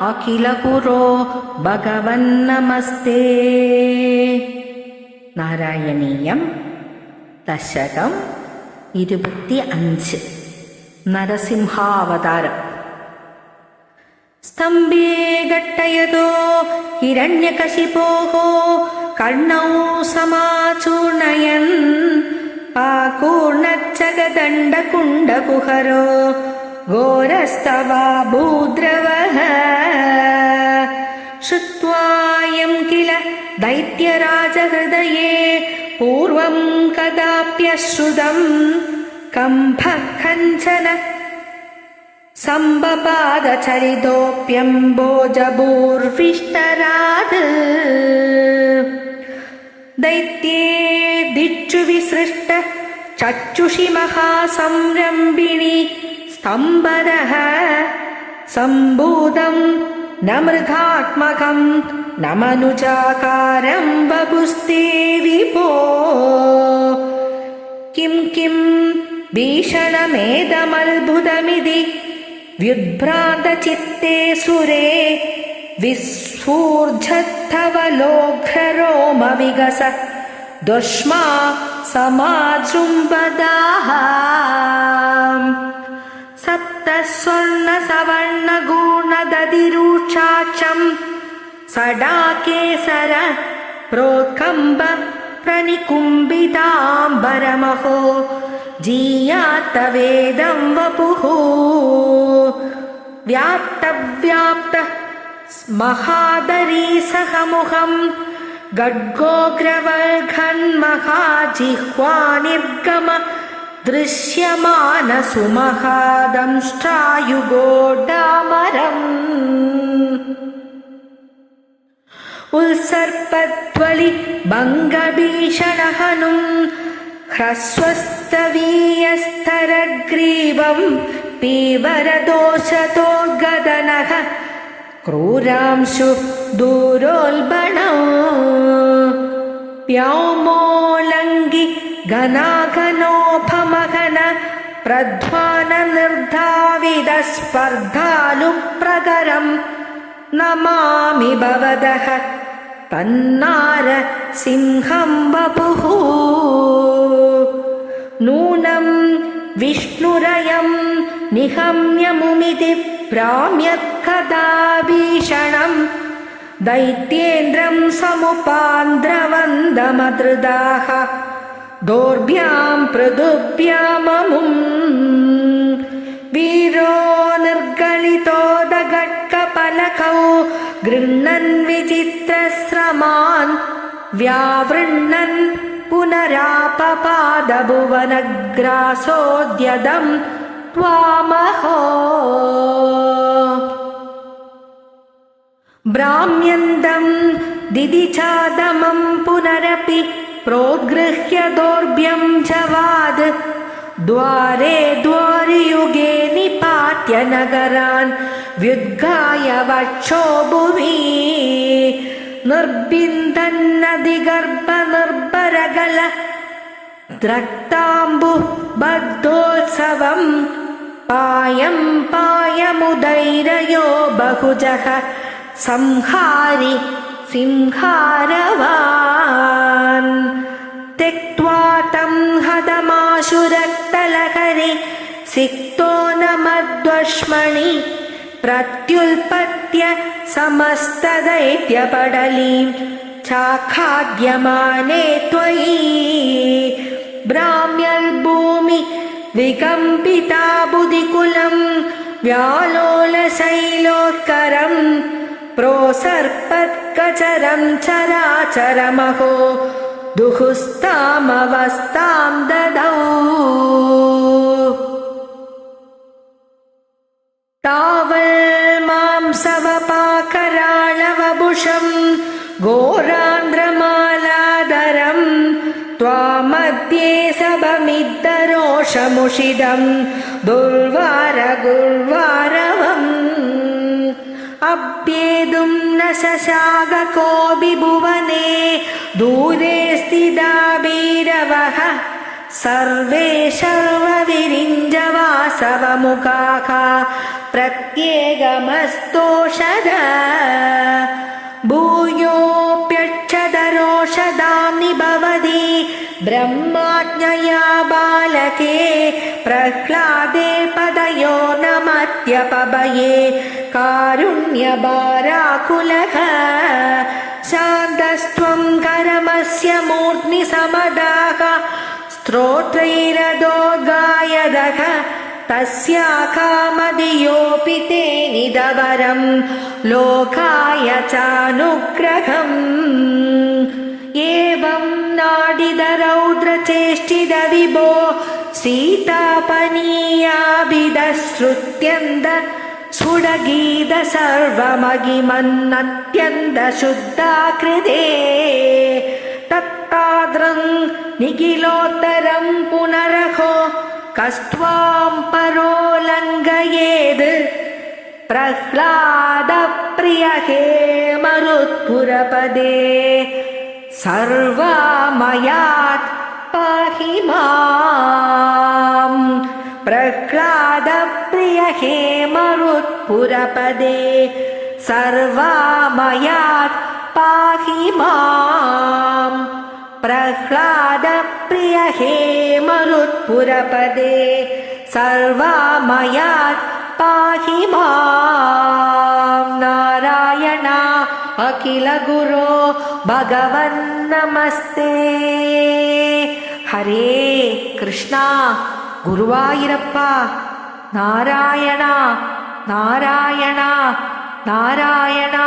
അഖില കുറോ ഭഗവൻ നമസ്തേ. നാരായണീയം ദശകം ഇരുപത്തി അഞ്ച് നരസിംഹാവതാരം. സ്തംഭേ ഘട്ടയതോ ഹിരണ്യകശിപോഹോ കർണൗ സമാചൂർണയൻ. പാകൂർണച്ചകദണ്ഡകുണ്ടകുഹരോ घोरस्तवा भूद्रवः। श्रुत्वायं किल दैत्यराजहृदये पूर्वं कदाप्यश्रुतम् कम्भः कञ्चन सम्बपादचरितोऽप्यम्बोजभूर्विष्टरात् दैत्ये दिक्षु विसृष्ट चक्षुषि महासंरम्भिणि स्तम्भरः सम्भूतं न मृगात्मकं न मनुजाकारं वपुस्ते विभो। किं किं भीषणमेदमद्भुतमिति व्युद्भ्रान्तचित्ते सुरे विस्फूर्झत्थवलोघ्ररोमविगस दुष्मा समाजृम्बदाः सप्तस्वर्णसवर्णगुणदधिरूक्षाक्षम् सडाकेसर प्रोत्कम्ब प्रनिकुम्बिताम्बरमहो जीयातवेदं वपुः। व्याप्तव्याप्त महादरी सहमुखम् गड्गोग्रवर्घन्महाजिह्वा निर्गम दृश्यमानसुमहादंष्ट्रायुगोडामरम्। उल्सर्पध्वलि भङ्गभीषणहनुम् ह्रस्वस्तवीयस्तरग्रीवम् पीवरदोषतोर्गदनः क्रूरांशु दूरोल्बणौ। व्योमोऽलङ्गि घनाघनोपमघन प्रध्वाननिर्धाविदस्पर्धालुप्रकरम् नमामि भवदः तन्नार सिंहं वपुः। नूनं विष्णुरयं निहम्यमुमिति प्राम्यत्कदा भीषणम् दैत्येन्द्रं समुपान्द्रवन्दमदृदाः दोर्भ्यां पृथुभ्याममुम् वीरो निर्गलितोदगट्कपलकौ गृह्णन् विचित्रश्रमान् व्यावृण्णन् पुनरापपादभुवनग्रासोद्यदम् त्वामहो। भ्राम्यन्दम् दिदिचादमम् पुनरपि प्रोद्गृह्य दोर्भ्यम् जवाद् द्वारे द्वारियुगे निपात्य नगरान् व्युद्गाय वक्षो भुवि निर्बिन्दन्नदिगर्भ निर्भरगल द्रक्ताम्बुः बद्धोत्सवम् पायं पायमुदैरयो बहुजः संहारि सिंहारवान् सिक्तो न मद्वश्मणि प्रत्युल्पत्य समस्तदैत्यपडलीं। चाखाद्यमाने त्वयि भ्राम्यल्भूमि विकम्पिता बुधिकुलम् व्यालोलशैलोत्करम् प्रोसर्पत्कचरं चराचरमहो दुहुस्तामवस्तां ददौ तावल्मांसवपाकराळवभुषम् घोरान्द्रमालादरम् त्वामध्ये सबमिद्धरोषमुषिदम् दुर्वारगुर्वारवम् अभ्येतुं न शशाक कोऽपि भुवने दूरे स्थिता भीरवः। सर्वे शर्वविरिञ्जवासवमुखाः प्रत्येकमस्तोषध भूयोऽप्यक्षदरोषधाम्नि भवति ब्रह्माज्ञया बालके प्रह्लादे पदयो नमत्यपभये। कारुण्यबाराकुलः। शान्तस्त्वं करमस्य मूर्ध्नि समदाः स्तोत्रैरदोगायदः तस्याकामदियोऽपि ते निदवरं लोकाय चानुग्रहम् एवं नाडिदरौद्रचेष्टिदविभो सीतापनीयाभिदश्रुत्यन्द सुडगीद सर्वमगिमन्नत्यन्त शुद्धाकृते तत्ताद्रं निखिलोत्तरं पुनरहो കസ്വാം പരോ ലംഘയേത് പ്രഹ്ലാദപ്രിയ ഹേ മരുത്പുരപദേ സർവമയാത് പാഹി മാം. പ്രഹ്ലാദപ്രിയ ഹേ മരുത്പുരപദേ സർവമയാത് പാഹി മാം. പ്രഹ്ലാദപ്രിയ ഹേ മരുത് मरुत्पुरपदे सर्वामयात् पाहि माम् नारायण अखिल गुरो भगवन्नमस्ते हरे कृष्ण गुरुवायुरप्प नारायण नारायण नारायण